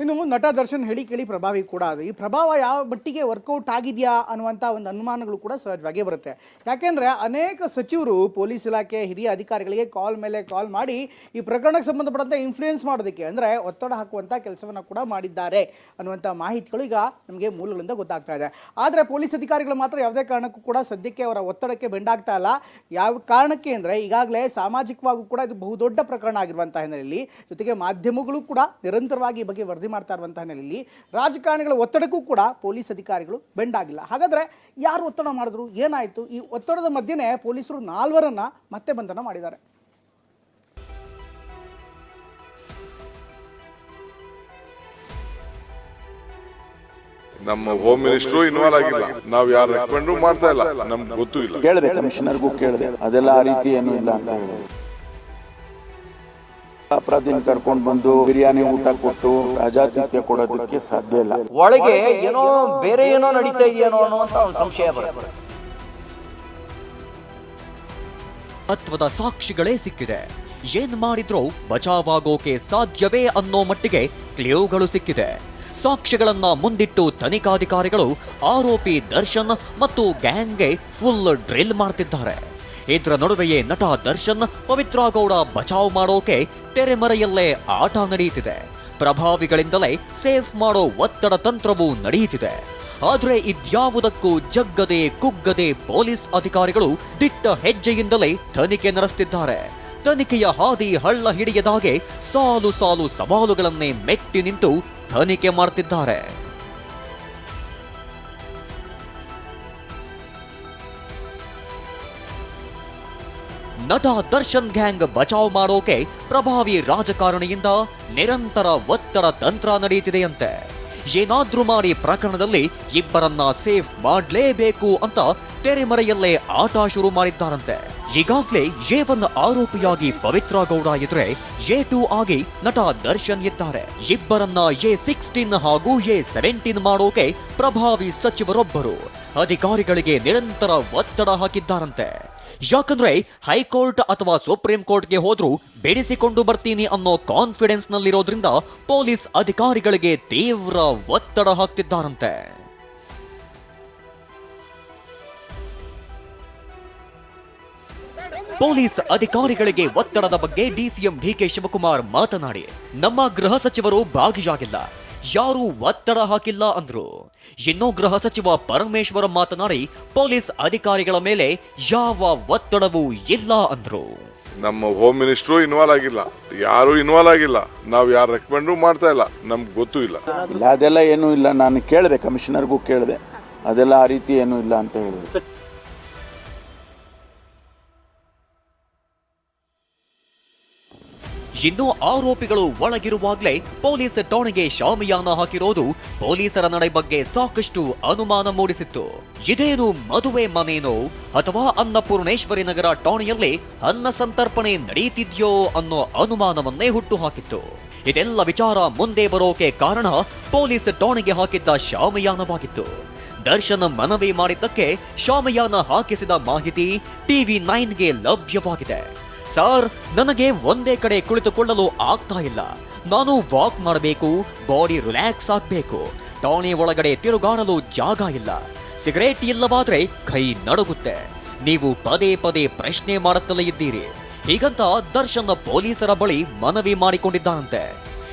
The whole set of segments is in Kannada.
ಇನ್ನು ನಟ ದರ್ಶನ್ ಹೇಳಿ ಕೇಳಿ ಪ್ರಭಾವಿ ಕೂಡ ಅದು. ಈ ಪ್ರಭಾವ ಯಾವ ಮಟ್ಟಿಗೆ ವರ್ಕೌಟ್ ಆಗಿದೆಯಾ ಅನ್ನುವಂಥ ಒಂದು ಅನುಮಾನಗಳು ಕೂಡ ಸಹಜವಾಗೇ ಬರುತ್ತೆ. ಯಾಕೆಂದರೆ ಅನೇಕ ಸಚಿವರು ಪೊಲೀಸ್ ಇಲಾಖೆ, ಹಿರಿಯ ಅಧಿಕಾರಿಗಳಿಗೆ ಕಾಲ್ ಮೇಲೆ ಕಾಲ್ ಮಾಡಿ ಈ ಪ್ರಕರಣಕ್ಕೆ ಸಂಬಂಧಪಟ್ಟಂತೆ ಇನ್ಫ್ಲೂಯೆನ್ಸ್ ಮಾಡೋದಕ್ಕೆ, ಅಂದರೆ ಒತ್ತಡ ಹಾಕುವಂಥ ಕೆಲಸವನ್ನು ಕೂಡ ಮಾಡಿದ್ದಾರೆ ಅನ್ನುವಂಥ ಮಾಹಿತಿಗಳು ಈಗ ನಮಗೆ ಮೂಲಗಳಿಂದ ಗೊತ್ತಾಗ್ತಾ ಇದೆ. ಆದರೆ ಪೊಲೀಸ್ ಅಧಿಕಾರಿಗಳು ಮಾತ್ರ ಯಾವುದೇ ಕಾರಣಕ್ಕೂ ಕೂಡ ಸದ್ಯಕ್ಕೆ ಅವರ ಒತ್ತಡಕ್ಕೆ ಬೆಂಡಾಗ್ತಾ ಇಲ್ಲ. ಯಾವ ಕಾರಣಕ್ಕೆ ಅಂದರೆ ಈಗಾಗಲೇ ಸಾಮಾಜಿಕವಾಗೂ ಕೂಡ ಇದು ಬಹುದೊಡ್ಡ ಪ್ರಕರಣ ಆಗಿರುವಂಥ ಹಿನ್ನೆಲೆಯಲ್ಲಿ, ಜೊತೆಗೆ ಮಾಧ್ಯಮಗಳು ಕೂಡ ನಿರಂತರವಾಗಿ ಈ ಬಗ್ಗೆ ವರದಿ ಮಾಡ್ತಾ ಇರುವಂತಹ ಹಿನ್ನೆಲೆಯಲ್ಲಿ ರಾಜಕಾರಣಿಗಳ ಒತ್ತಡಕ್ಕೂ ಕೂಡ ಪೊಲೀಸ್ ಅಧಿಕಾರಿಗಳು ಬೆಂಡಾಗಿಲ್ಲ. ಹಾಗಾದರೆ ಯಾರು ಒತ್ತಡ ಮಾಡಿದ್ರು? ಏನಾಯಿತು? ಈ ಒತ್ತಡದ ಮಧ್ಯೆನೇ ಪೊಲೀಸರು ನಾಲ್ವರನ್ನ ಮತ್ತೆ ಬಂಧನ ಮಾಡಿದ್ದಾರೆ. ನಮ್ಮ ಹೋಮ್ ಮಿನಿಸ್ಟ್ರು ಇನ್ವಾಲ್ವ್ ಆಗಿಲ್ಲ. ನಾವು ಯಾರು ರೆಕಮೆಂಡು ಮಾಡ್ತಾ ಇಲ್ಲ. ನಮ್ಗೆ ಗೊತ್ತೂ ಇಲ್ಲ. ಕೇಳಿದೆ ಕಮಿಷನರ್ಗೂ ಕೇಳಿದೆ ಅದೆಲ್ಲ ಆ ರೀತಿ ಏನು ಇಲ್ಲ ಅಂತ ಹೇಳಿದೆ ಅಪರಾಧಿನ ಕರ್ಕೊಂಡು ಬಂದು ಬಿರಿಯಾನಿ ಊಟ ಕೊಟ್ಟು ರಾಜಾತಿಥ್ಯ ಕೊಡೋದಕ್ಕೆ ಸಾಧ್ಯ ಇಲ್ಲ. ಒಳಗೆ ಏನೋ ಬೇರೆ ಏನೋ ನಡೀತಾ ಇದೆಯೇನೋ ಅನ್ನುವಂತ ಒಂದು ಸಂಶಯ ಬರುತ್ತೆ. ಮಹತ್ವದ ಸಾಕ್ಷಿಗಳೇ ಸಿಕ್ಕಿದೆ. ಏನ್ ಮಾಡಿದ್ರೂ ಬಚಾವಾಗೋಕೆ ಸಾಧ್ಯವೇ ಅನ್ನೋ ಮಟ್ಟಿಗೆ ಕ್ಲೇವುಗಳು ಸಿಕ್ಕಿದೆ. ಸಾಕ್ಷಿಗಳನ್ನ ಮುಂದಿಟ್ಟು ತನಿಖಾಧಿಕಾರಿಗಳು ಆರೋಪಿ ದರ್ಶನ್ ಮತ್ತು ಗ್ಯಾಂಗ್ಗೆ ಫುಲ್ ಡ್ರಿಲ್ ಮಾಡ್ತಿದ್ದಾರೆ. ಇದ್ರ ನಡುವೆಯೇ ನಟ ದರ್ಶನ್ ಪವಿತ್ರ ಗೌಡ ಬಚಾವ್ ಮಾಡೋಕೆ ತೆರೆಮರೆಯಲ್ಲೇ ಆಟ ನಡೆಯುತ್ತಿದೆ. ಪ್ರಭಾವಿಗಳಿಂದಲೇ ಸೇಫ್ ಮಾಡೋ ಒತ್ತಡ ತಂತ್ರವೂ ನಡೆಯುತ್ತಿದೆ. ಆದರೆ ಇದ್ಯಾವುದಕ್ಕೂ ಜಗ್ಗದೆ ಕುಗ್ಗದೆ ಪೊಲೀಸ್ ಅಧಿಕಾರಿಗಳು ದಿಟ್ಟ ಹೆಜ್ಜೆಯಿಂದಲೇ ತನಿಖೆ ನಡೆಸುತ್ತಿದ್ದಾರೆ ತನಿಖೆಯ ಹಾದಿ ಹಳ್ಳ ಹಿಡಿಯದಾಗೆ ಸಾಲು ಸಾಲು ಸವಾಲುಗಳನ್ನೇ ಮೆಟ್ಟಿ ನಿಂತು ತನಿಖೆ ಮಾಡ್ತಿದ್ದಾರೆ. ನಟ ದರ್ಶನ್ ಗ್ಯಾಂಗ್ ಬಚಾವ್ ಮಾಡೋಕೆ ಪ್ರಭಾವಿ ರಾಜಕಾರಣಿಯಿಂದ ನಿರಂತರ ಒತ್ತಡ ತಂತ್ರ ನಡೆಯುತ್ತಿದೆಯಂತೆ. ಏನಾದ್ರೂ ಮಾಡಿ ಪ್ರಕರಣದಲ್ಲಿ ಇಬ್ಬರನ್ನ ಸೇಫ್ ಮಾಡಲೇಬೇಕು ಅಂತ ತೆರೆಮರೆಯಲ್ಲೇ ಆಟ ಶುರು ಮಾಡಿದ್ದಾರಂತೆ. ಈಗಾಗಲೇ ಒನ್ ಆರೋಪಿಯಾಗಿ ಪವಿತ್ರ ಗೌಡ ಇದ್ರೆ ಎ ಟೂ ಆಗಿ ನಟ ದರ್ಶನ್ ಇದ್ದಾರೆ. ಇಬ್ಬರನ್ನ ಎ ಸಿಕ್ಸ್ಟೀನ್ ಹಾಗೂ ಎ ಸೆವೆಂಟೀನ್ ಮಾಡೋಕೆ ಪ್ರಭಾವಿ ಸಚಿವರೊಬ್ಬರು ಅಧಿಕಾರಿಗಳಿಗೆ ನಿರಂತರ ಒತ್ತಡ ಹಾಕಿದ್ದಾರಂತೆ. ಯಾಕಂದ್ರೆ ಹೈಕೋರ್ಟ್ ಅಥವಾ ಸುಪ್ರೀಂ ಕೋರ್ಟ್ಗೆ ಹೋದ್ರೂ ಬೇಡಿಸಿಕೊಂಡು ಬರ್ತೀನಿ ಅನ್ನೋ ಕಾನ್ಫಿಡೆನ್ಸ್ ನಲ್ಲಿರೋದ್ರಿಂದ ಪೊಲೀಸ್ ಅಧಿಕಾರಿಗಳಿಗೆ ತೀವ್ರ ಒತ್ತಡ ಹಾಕ್ತಿದ್ದಾರಂತೆ. ಪೊಲೀಸ್ ಅಧಿಕಾರಿಗಳಿಗೆ ಒತ್ತಡದ ಬಗ್ಗೆ ಡಿಸಿಎಂ ಡಿಕೆ ಶಿವಕುಮಾರ್ ಮಾತನಾಡಿ, ನಮ್ಮ ಗೃಹ ಸಚಿವರು ಭಾಗಿಯಾಗಿಲ್ಲ. ಯಾರೂ ಒತ್ತಡ ಹಾಕಿಲ್ಲ ಅಂದ್ರು. ಇನ್ನು ಗೃಹ ಸಚಿವ ಪರಮೇಶ್ವರ ಮಾತನಾಡಿ ಪೊಲೀಸ್ ಅಧಿಕಾರಿಗಳ ಮೇಲೆ ಯಾವ ಒತ್ತಡವೂ ಇಲ್ಲ ಅಂದ್ರು. ನಮ್ಮ ಹೋಮ್ ಮಿನಿಸ್ಟ್ರು ಇನ್ವಾಲ್ವ್ ಆಗಿಲ್ಲ. ಯಾರು ಇನ್ವಾಲ್ವ್ ಆಗಿಲ್ಲ. ನಾವು ಯಾರು ರೆಕಮೆಂಡು ಮಾಡ್ತಾ ಇಲ್ಲ. ನಮ್ಗೆ ಗೊತ್ತೂ ಇಲ್ಲ. ಇಲ್ಲ ಅದೆಲ್ಲ ಏನೂ ಇಲ್ಲ. ನಾನು ಕೇಳಿದೆ ಕಮಿಷನರ್ಗೂ ಕೇಳಿದೆ. ಅದೆಲ್ಲ ಆ ರೀತಿ ಏನೂ ಇಲ್ಲ ಅಂತ ಹೇಳಿದೆ ಇನ್ನು ಆರೋಪಿಗಳು ಒಳಗಿರುವಾಗಲೇ ಪೊಲೀಸ್ ಠಾಣೆಗೆ ಶಾಮಿಯಾನ ಹಾಕಿರೋದು ಪೊಲೀಸರ ನಡೆ ಬಗ್ಗೆ ಸಾಕಷ್ಟು ಅನುಮಾನ ಮೂಡಿಸಿತ್ತು. ಇದೇನು ಮದುವೆ ಮನೇನೋ ಅಥವಾ ಅನ್ನಪೂರ್ಣೇಶ್ವರಿ ನಗರ ಠಾಣೆಯಲ್ಲಿ ಅನ್ನ ಸಂತರ್ಪಣೆ ನಡೆಯುತ್ತಿದ್ಯೋ ಅನ್ನೋ ಅನುಮಾನವನ್ನೇ ಹುಟ್ಟುಹಾಕಿತ್ತು. ಇದೆಲ್ಲ ವಿಚಾರ ಮುಂದೆ ಬರೋಕೆ ಕಾರಣ ಪೊಲೀಸ್ ಠಾಣೆಗೆ ಹಾಕಿದ್ದ ಶಾಮಿಯಾನವಾಗಿತ್ತು. ದರ್ಶನ ಮನವಿ ಮಾಡಿದ್ದಕ್ಕೆ ಶಾಮಿಯಾನ ಹಾಕಿಸಿದ ಮಾಹಿತಿ ಟಿವಿ ನೈನ್ಗೆ ಲಭ್ಯವಾಗಿದೆ. ಸರ್, ನನಗೆ ಒಂದೇ ಕಡೆ ಕುಳಿತುಕೊಳ್ಳಲು ಆಗ್ತಾ ಇಲ್ಲ. ನಾನು ವಾಕ್ ಮಾಡಬೇಕು, ಬಾಡಿ ರಿಲ್ಯಾಕ್ಸ್ ಆಗಬೇಕು. ಟಾಣೆ ಒಳಗಡೆ ತಿರುಗಾಡಲು ಜಾಗ ಇಲ್ಲ. ಸಿಗರೇಟ್ ಇಲ್ಲವಾದ್ರೆ ಕೈ ನಡುಗುತ್ತೆ. ನೀವು ಪದೇ ಪದೇ ಪ್ರಶ್ನೆ ಮಾಡುತ್ತಲೇ ಇದ್ದೀರಿ. ಹೀಗಂತ ದರ್ಶನ್ ಪೊಲೀಸರ ಬಳಿ ಮನವಿ ಮಾಡಿಕೊಂಡಿದ್ದಾನಂತೆ.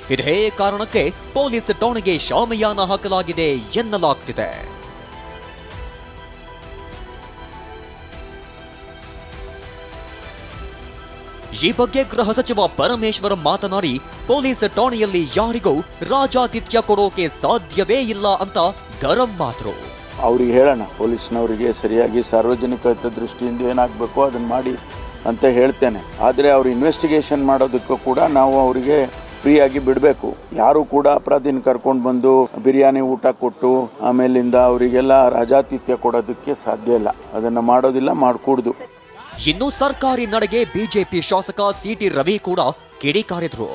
ಇದೇ ಕಾರಣಕ್ಕೆ ಪೊಲೀಸ್ ಠಾಣೆಗೆ ಶಾಮಿಯಾನ ಹಾಕಲಾಗಿದೆ ಎನ್ನಲಾಗ್ತಿದೆ. ಈ ಬಗ್ಗೆ ಗೃಹ ಸಚಿವ ಪರಮೇಶ್ವರ್ ಮಾತನಾಡಿ, ಪೊಲೀಸ್ ಠಾಣೆಯಲ್ಲಿ ಯಾರಿಗೂ ರಾಜಾತಿಥ್ಯ ಕೊಡೋಕೆ ಸಾಧ್ಯವೇ ಇಲ್ಲ ಅಂತ ಗರಂ ಮಾತ್ರ. ಅವ್ರಿಗೆ ಹೇಳೋಣ, ಪೊಲೀಸ್ನವರಿಗೆ ಸರಿಯಾಗಿ ಸಾರ್ವಜನಿಕ ಹಿತದೃಷ್ಟಿಯಿಂದ ಏನಾಗಬೇಕು ಅದನ್ನು ಮಾಡಿ ಅಂತ ಹೇಳ್ತೇನೆ. ಆದರೆ ಅವ್ರು ಇನ್ವೆಸ್ಟಿಗೇಷನ್ ಮಾಡೋದಕ್ಕೂ ಕೂಡ ನಾವು ಅವರಿಗೆ ಫ್ರೀಯಾಗಿ ಬಿಡಬೇಕು. ಯಾರು ಕೂಡ ಅಪರಾಧಿನ ಕರ್ಕೊಂಡು ಬಂದು ಬಿರಿಯಾನಿ ಊಟ ಕೊಟ್ಟು ಆಮೇಲಿಂದ ಅವರಿಗೆಲ್ಲ ರಾಜಾತಿಥ್ಯ ಕೊಡೋದಕ್ಕೆ ಸಾಧ್ಯ ಇಲ್ಲ. ಅದನ್ನು ಮಾಡೋದಿಲ್ಲ, ಮಾಡಿಕೊಡ್ದು. ಇನ್ನು ಸರ್ಕಾರಿ ನಡೆಗೆ ಬಿಜೆಪಿ ಶಾಸಕ ಸಿಟಿ ರವಿ ಕೂಡ ಕಿಡಿಕಾರಿದ್ರು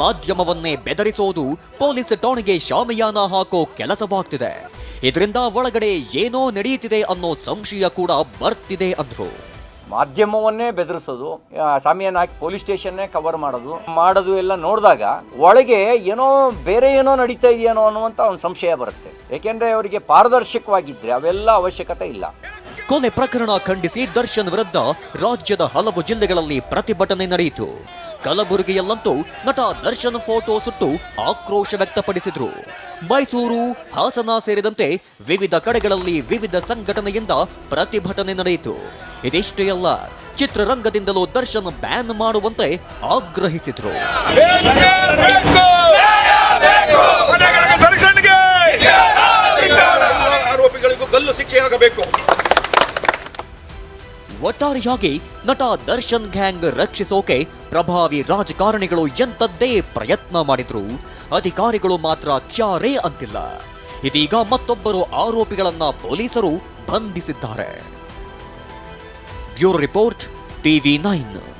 ಮಾಧ್ಯಮವನ್ನೇ ಬೆದರಿಸೋದು ಪೊಲೀಸ್ ಠಾಣೆಗೆ ಶಾಮಿಯಾನ ಹಾಕೋ ಕೆಲಸವಾಗ್ತಿದೆ. ಇದರಿಂದ ಒಳಗಡೆ ಏನೋ ನಡೆಯುತ್ತಿದೆ ಅನ್ನೋ ಸಂಶಯ ಕೂಡ ಬರ್ತಿದೆ ಅಂದ್ರು. ಮಾಧ್ಯಮವನ್ನೇ ಬೆದರಿಸೋದು ಶಾಮಿಯಾನ ಹಾಕಿ ಪೊಲೀಸ್ ಸ್ಟೇಷನ್ನೇ ಕವರ್ ಮಾಡೋದು ಮಾಡೋದು ಎಲ್ಲ ನೋಡಿದಾಗ ಒಳಗೆ ಏನೋ ಬೇರೆ ಏನೋ ನಡೀತಾ ಇದೆಯೇನೋ ಅನ್ನುವಂಥ ಒಂದು ಸಂಶಯ ಬರುತ್ತೆ. ಏಕೆಂದರೆ ಅವರಿಗೆ ಪಾರದರ್ಶಕವಾಗಿದ್ದರೆ ಅವೆಲ್ಲ ಅವಶ್ಯಕತೆ ಇಲ್ಲ. ಕೊಲೆ ಪ್ರಕರಣ ಖಂಡಿಸಿ ದರ್ಶನ್ ವಿರುದ್ಧ ರಾಜ್ಯದ ಹಲವು ಜಿಲ್ಲೆಗಳಲ್ಲಿ ಪ್ರತಿಭಟನೆ ನಡೆಯಿತು. ಕಲಬುರಗಿಯಲ್ಲಂತೂ ನಟ ದರ್ಶನ್ ಫೋಟೋ ಸುಟ್ಟು ಆಕ್ರೋಶ ವ್ಯಕ್ತಪಡಿಸಿದ್ರು. ಮೈಸೂರು, ಹಾಸನ ಸೇರಿದಂತೆ ವಿವಿಧ ಕಡೆಗಳಲ್ಲಿ ವಿವಿಧ ಸಂಘಟನೆಯಿಂದ ಪ್ರತಿಭಟನೆ ನಡೆಯಿತು. ಇದಿಷ್ಟೇ ಅಲ್ಲ, ಚಿತ್ರರಂಗದಿಂದಲೂ ದರ್ಶನ್ ಬ್ಯಾನ್ ಮಾಡುವಂತೆ ಆಗ್ರಹಿಸಿದ್ರು. ಆರೋಪಿಗಳಿಗೂ ಗಲ್ಲು ಶಿಕ್ಷೆಯಾಗಬೇಕು ಒಟ್ಟಾರೆಯಾಗಿ ನಟ ದರ್ಶನ್ ಗ್ಯಾಂಗ್ ರಕ್ಷಿಸೋಕೆ ಪ್ರಭಾವಿ ರಾಜಕಾರಣಿಗಳು ಎಂತದ್ದೇ ಪ್ರಯತ್ನ ಮಾಡಿದ್ರು. ಅಧಿಕಾರಿಗಳು ಮಾತ್ರ ಕ್ಯಾರೇ ಅಂತಿಲ್ಲ. ಇದೀಗ ಮತ್ತೊಬ್ಬರು ಆರೋಪಿಗಳನ್ನ ಪೊಲೀಸರು ಬಂಧಿಸಿದ್ದಾರೆ. Bureau report TV nine.